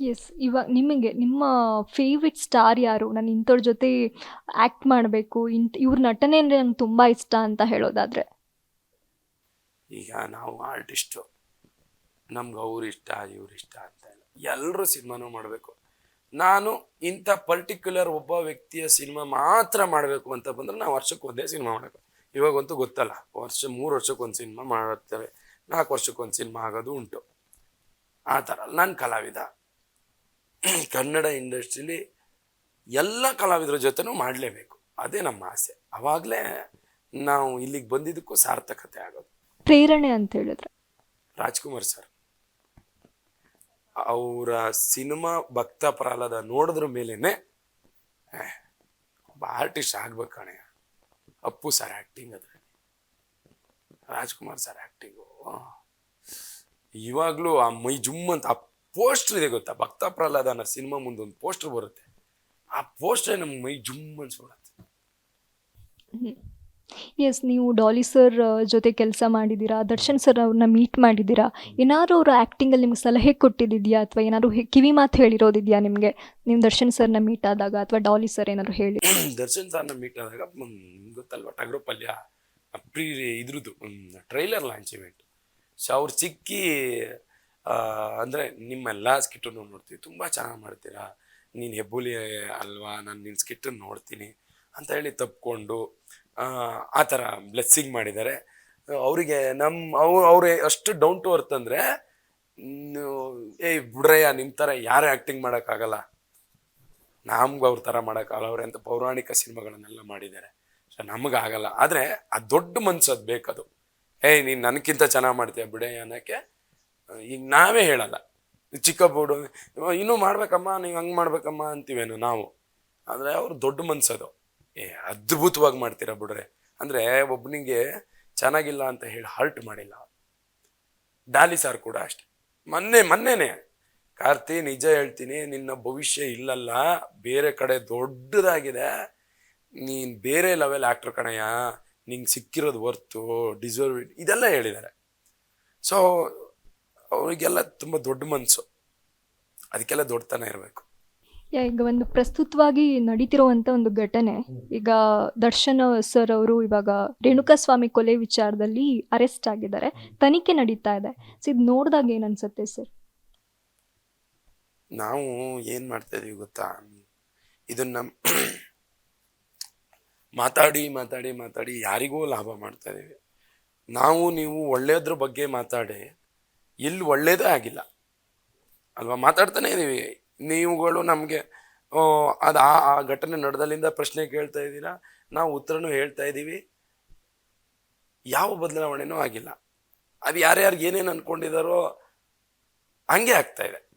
S ಇವಾಗ ನಿಮಗೆ ನಿಮ್ಮ ಫೇವ್ರೆಟ್ ಸ್ಟಾರ್ ಯಾರು? ನಾನು ಇಂಥವ್ರ ಜೊತೆ ಆ್ಯಕ್ಟ್ ಮಾಡಬೇಕು, ಇಂಥ, ಇವ್ರ ನಟನೆ ಅಂದರೆ ನಂಗೆ ತುಂಬ ಇಷ್ಟ ಅಂತ ಹೇಳೋದಾದರೆ. ಈಗ ನಾವು ಆರ್ಟಿಸ್ಟು ನಮ್ಗೆ ಅವ್ರು ಇಷ್ಟ, ಇವ್ರು ಇಷ್ಟ ಅಂತ ಇಲ್ಲ ಎಲ್ಲರೂ ಸಿನಿಮಾನೂ ಮಾಡಬೇಕು. ನಾನು ಇಂಥ ಪರ್ಟಿಕ್ಯುಲರ್ ಒಬ್ಬ ವ್ಯಕ್ತಿಯ ಸಿನಿಮಾ ಮಾತ್ರ ಮಾಡಬೇಕು ಅಂತ ಬಂದರೆ ನಾವು ವರ್ಷಕ್ಕೆ ಒಂದೇ ಸಿನಿಮಾ ಮಾಡಬೇಕು. ಇವಾಗಂತೂ ಗೊತ್ತಲ್ಲ, ವರ್ಷ ಮೂರು ವರ್ಷಕ್ಕೆ ಒಂದು ಸಿನಿಮಾ ಮಾಡುತ್ತೇವೆ ನಾಲ್ಕು ವರ್ಷಕ್ಕೊಂದು ಸಿನಿಮಾ ಆಗೋದು ಉಂಟು. ಆ ಥರ. ನಾನು ಕಲಾವಿದ. ಕನ್ನಡ ಇಂಡಸ್ಟ್ರೀಲಿ ಎಲ್ಲ ಕಲಾವಿದರ ಜೊತೆನೂ ಮಾಡಲೇಬೇಕು. ಅದೇ ನಮ್ಮ ಆಸೆ. ಅವಾಗಲೇ ನಾವು ಇಲ್ಲಿಗೆ ಬಂದಿದ್ದಕ್ಕೂ ಸಾರ್ಥಕತೆ ಆಗೋದು. ಪ್ರೇರಣೆ ಅಂತ ಹೇಳಿದ್ರೆ? ರಾಜ್ಕುಮಾರ್ ಸರ್. ಅವರ ಸಿನಿಮಾ ಭಕ್ತ ಪ್ರಹ್ಲಾದ ನೋಡಿದ್ರ ಮೇಲೇನೆ ಒಬ್ಬ ಆರ್ಟಿಸ್ಟ್ ಆಗ್ಬೇಕು ಕಣೆ. ಅಪ್ಪು ಸರ್ ಆ್ಯಕ್ಟಿಂಗ್ ಅದ್ರಲ್ಲಿ. ರಾಜ್ಕುಮಾರ್ ಸರ್ ಆ್ಯಕ್ಟಿಂಗು ಇವಾಗಲೂ ಆ ಮೈ ಜುಮ್ ಅಂತ ಆ ಪೋಸ್ಟರ್ ಇದೆ ಗೊತ್ತಾ? ಭಕ್ತ ಪ್ರಹ್ಲಾದ ಅನ್ನೋ ಸಿನಿಮಾ ಮುಂದೆ ಒಂದು ಪೋಸ್ಟರ್ ಬರುತ್ತೆ. ಆ ಪೋಸ್ಟರ್ ನಮ್ಮ ಮೈ ಜುಮ್ ಅನ್ಸ್ಬಿಡುತ್ತೆ. ಎಸ್ ನೀವು ಡಾಲಿ ಸರ್ ಜೊತೆ ಕೆಲಸ ಮಾಡಿದ್ದೀರಾ? ದರ್ಶನ್ ಸರ್ ಅವ್ರನ್ನ ಮೀಟ್ ಮಾಡಿದ್ದೀರಾ? ಏನಾದ್ರು ಅವರು ಆ್ಯಕ್ಟಿಂಗಲ್ಲಿ ನಿಮ್ಗೆ ಸಲಹೆ ಕೊಟ್ಟಿದ್ದಿದೆಯಾ? ಅಥವಾ ಏನಾದ್ರು ಹೆ- ಕಿವಿ ಮಾತು ಹೇಳಿರೋದಿದೆಯಾ ನಿಮಗೆ? ನೀವು ದರ್ಶನ್ ಸರ್ನ ಮೀಟ್ ಆದಾಗ ಅಥವಾ ಡಾಲಿ ಸರ್ ಏನಾದ್ರು ಹೇಳಿ? ದರ್ಶನ್ ಸರ್ನ ಮೀಟ್ ಆದಾಗ ಮ್, ಗೊತ್ತಲ್ವಾ? ಟಗರು ಪಲ್ಯ ಪ್ರೀ ಇದ್ರದ್ದು ಟ್ರೈಲರ್ ಲಾಂಚ್ ಇವೆಂಟ್ ಸೊ ಅವ್ರು ಸಿಕ್ಕಿ ಅಂದ್ರೆ ನಿಮ್ಮೆಲ್ಲ ಸ್ಕಿಟ್ಟನ್ನು ನೋಡ್ತೀವಿ. ತುಂಬ ಚೆನ್ನಾಗಿ ಮಾಡ್ತೀರಾ? ನೀನು ಹೆಬ್ಬುಲಿ ಅಲ್ವಾ? ನಾನು ನಿನ್ನ ಸ್ಕಿಟ್ಟನ್ನು ನೋಡ್ತೀನಿ ಅಂತ ಹೇಳಿ ತಪ್ಕೊಂಡು ಆ, ಥರ ಬ್ಲೆಸ್ಸಿಂಗ್ ಮಾಡಿದ್ದಾರೆ. ಅವರಿಗೆ ನಮ್ಮ ಅವ್ರು ಅವ್ರು ಅಷ್ಟು ಡೌನ್ ಟು ಅರ್ತ್ ಅಂದರೆ ಏಯ್ ಬಿಡ್ರಯ್ಯ ನಿಮ್ಮ ಥರ ಯಾರೇ ಆ್ಯಕ್ಟಿಂಗ್ ಮಾಡೋಕ್ಕಾಗಲ್ಲ. ನಮ್ಗೆ ಅವ್ರ ಥರ ಮಾಡೋಕ್ಕಾಗಲ್ಲ. ಅವ್ರೆ ಅಂತ ಪೌರಾಣಿಕ ಸಿನಿಮಾಗಳನ್ನೆಲ್ಲ ಮಾಡಿದ್ದಾರೆ. ಸೊ ನಮಗಾಗಲ್ಲ ಆದರೆ ಆ ದೊಡ್ಡ ಮನ್ಸು ಅದು ಬೇಕದು. ಏಯ್ ನೀನು ನನಗಿಂತ ಚೆನ್ನಾಗಿ ಮಾಡ್ತೀಯ ಬಿಡೆ ಅನ್ನೋಕ್ಕೆ ಈಗ ನಾವೇ ಹೇಳಲ್ಲ. ಚಿಕ್ಕ ಬೋರ್ಡು ಇನ್ನೂ ಮಾಡ್ಬೇಕಮ್ಮ, ನೀವು ಹಂಗೆ ಮಾಡ್ಬೇಕಮ್ಮ ಅಂತೀವೇನು ನಾವು. ಆದರೆ ಅವ್ರು ದೊಡ್ಡ ಮನ್ಸದು. ಏ, ಅದ್ಭುತವಾಗಿ ಮಾಡ್ತೀರಾ ಬಿಡ್ರೆ. ಅಂದರೆ ಒಬ್ಬನಿಗೆ ಚೆನ್ನಾಗಿಲ್ಲ ಅಂತ ಹೇಳಿ ಹರ್ಟ್ ಮಾಡಿಲ್ಲ. ಡಾಲಿ ಸಾರ್ ಕೂಡ ಅಷ್ಟೆ. ಮೊನ್ನೆ, ಮೊನ್ನೆನೆ ಕಾರ್ತಿ ನಿಜ ಹೇಳ್ತೀನಿ, ನಿನ್ನ ಭವಿಷ್ಯ ಇಲ್ಲಲ್ಲ. ಬೇರೆ ಕಡೆ ದೊಡ್ಡದಾಗಿದೆ. ನೀನು ಬೇರೆ ಲೆವೆಲ್ ಆಕ್ಟರ್ ಕಣಯ್ಯ. ನಿಂಗೆ ಸಿಕ್ಕಿರೋದು ವರ್ತು ಡಿಸರ್ವ್ ಇದೆಲ್ಲ ಹೇಳಿದ್ದಾರೆ. ಸೊ ಅವರಿಗೆಲ್ಲ ತುಂಬ ದೊಡ್ಡ ಮನಸ್ಸು ಅದಕ್ಕೆಲ್ಲ ದೊಡ್ಡತನ ಇರಬೇಕು. ಈಗ ಒಂದು ಪ್ರಸ್ತುತವಾಗಿ ನಡೀತಿರುವಂತ ಒಂದು ಘಟನೆ ಈಗ ದರ್ಶನ್ ಸರ್ ಅವರು ಇವಾಗ ರೇಣುಕಾ ಸ್ವಾಮಿ ಕೊಲೆ ವಿಚಾರದಲ್ಲಿ ಅರೆಸ್ಟ್ ಆಗಿದ್ದಾರೆ. ತನಿಖೆ ನಡೀತಾ ಇದೆ. ಸೊ ಇದು ನೋಡಿದಾಗ ಏನ್ ಅನ್ಸುತ್ತೆ ಸರ್? ನಾವು ಏನು ಮಾಡ್ತಾ ಇದೀವಿ ಗೊತ್ತಾ? ಇದನ್ನ ಮಾತಾಡಿ ಮಾತಾಡಿ ಮಾತಾಡಿ ಯಾರಿಗೂ ಲಾಭ ಮಾಡ್ತಾ ಇದೀವಿ. ನಾವು ನೀವು ಒಳ್ಳೆಯದ್ರ ಬಗ್ಗೆ ಮಾತಾಡಿ ಇಲ್ಲಿ ಒಳ್ಳೇದೇ ಆಗಿಲ್ಲ. ಅಲ್ವಾ? ಮಾತಾಡ್ತಾನೆ ಇದೀವಿ. ನೀವುಗಳು ನಮಗೆ ಅದು ಆ ಆ ಘಟನೆ ನಡೆದಲ್ಲಿಂದ ಪ್ರಶ್ನೆ ಕೇಳ್ತಾ ಇದ್ದೀರಾ? ನಾವು ಉತ್ತರನೂ ಹೇಳ್ತಾ ಇದ್ದೀವಿ. ಯಾವ ಬದಲಾವಣೆನೂ ಆಗಿಲ್ಲ. ಅದು ಯಾರ್ಯಾರಿಗೆ ಏನೇನು ಅಂದ್ಕೊಂಡಿದ್ದಾರೋ ಹಂಗೆ ಆಗ್ತಾ ಇದೆ.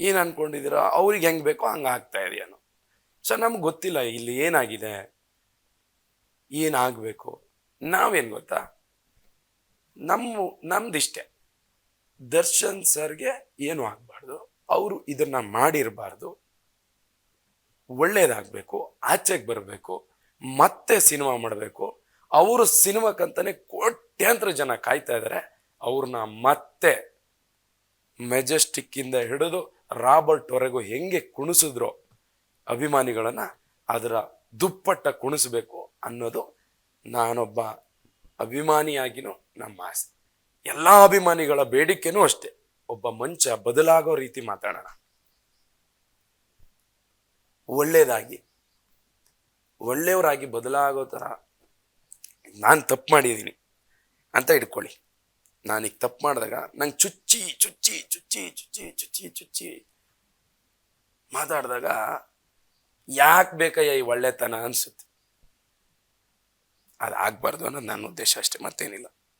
ಏನು ಅಂದ್ಕೊಂಡಿದ್ದೀರೋ ಅವ್ರಿಗೆ ಹೆಂಗೆ ಬೇಕೋ ಹಂಗೆ ಆಗ್ತಾ ಇದೆಯೇನೋ ಸೊ ನಮ್ಗೆ ಗೊತ್ತಿಲ್ಲ ಇಲ್ಲಿ ಏನಾಗಿದೆ. ಏನಾಗಬೇಕು ನಾವೇನು ಗೊತ್ತಾ? ನಮ್ಮ, ನಮ್ದಿಷ್ಟೇ. ದರ್ಶನ್ ಸರ್ಗೆ ಏನು ಆಗಬಾರ್ದು? ಅವರು ಇದನ್ನ ಮಾಡಿರಬಾರ್ದು. ಒಳ್ಳೇದಾಗಬೇಕು, ಆಚೆಗೆ ಬರಬೇಕು, ಮತ್ತೆ ಸಿನಿಮಾ ಮಾಡಬೇಕು. ಅವರು ಸಿನಿಮಾಕ್ಕಂತಾನೆ ಕೋಟ್ಯಾಂತರ ಜನ ಕಾಯ್ತಾ ಇದ್ದಾರೆ ಅವ್ರನ್ನ ಮತ್ತೆ ಮೆಜೆಸ್ಟಿಕ್ ಇಂದ ಹಿಡಿದು ರಾಬರ್ಟ್ವರೆಗೂ ಹೆಂಗೆ ಕುಣಿಸಿದ್ರು ಅಭಿಮಾನಿಗಳನ್ನ ಅದರ ದುಪ್ಪಟ್ಟ ಕುಣಿಸ್ಬೇಕು ಅನ್ನೋದು ನಾನೊಬ್ಬ ಅಭಿಮಾನಿಯಾಗಿನೂ ನಮ್ಮ ಆಸೆ. ಎಲ್ಲ ಅಭಿಮಾನಿಗಳ ಬೇಡಿಕೆನೂ ಅಷ್ಟೇ. ಒಬ್ಬ ಮಂಚ ಬದಲಾಗೋ ರೀತಿ ಮಾತಾಡೋಣ. ಒಳ್ಳೇದಾಗಿ, ಒಳ್ಳೆಯವರಾಗಿ ಬದಲಾಗೋ ಥರ ನಾನು ತಪ್ಪು ಮಾಡಿದ್ದೀನಿ ಅಂತ ಇಟ್ಕೊಳ್ಳಿ. ನಾನೀಗ ತಪ್ಪು ಮಾಡಿದಾಗ ನಂಗೆ ಚುಚ್ಚಿ ಚುಚ್ಚಿ ಚುಚ್ಚಿ ಚುಚ್ಚಿ ಚುಚ್ಚಿ ಚುಚ್ಚಿ ಮಾತಾಡಿದಾಗ ಯಾಕೆ ಬೇಕಯ್ಯ ಈ ಒಳ್ಳೆತನ ಅನ್ಸುತ್ತೆ. ಅದು ಆಗಬಾರ್ದು ಅನ್ನೋದು ನನ್ನ ಉದ್ದೇಶ ಅಷ್ಟೇ, ಮತ್ತೇನಿಲ್ಲ.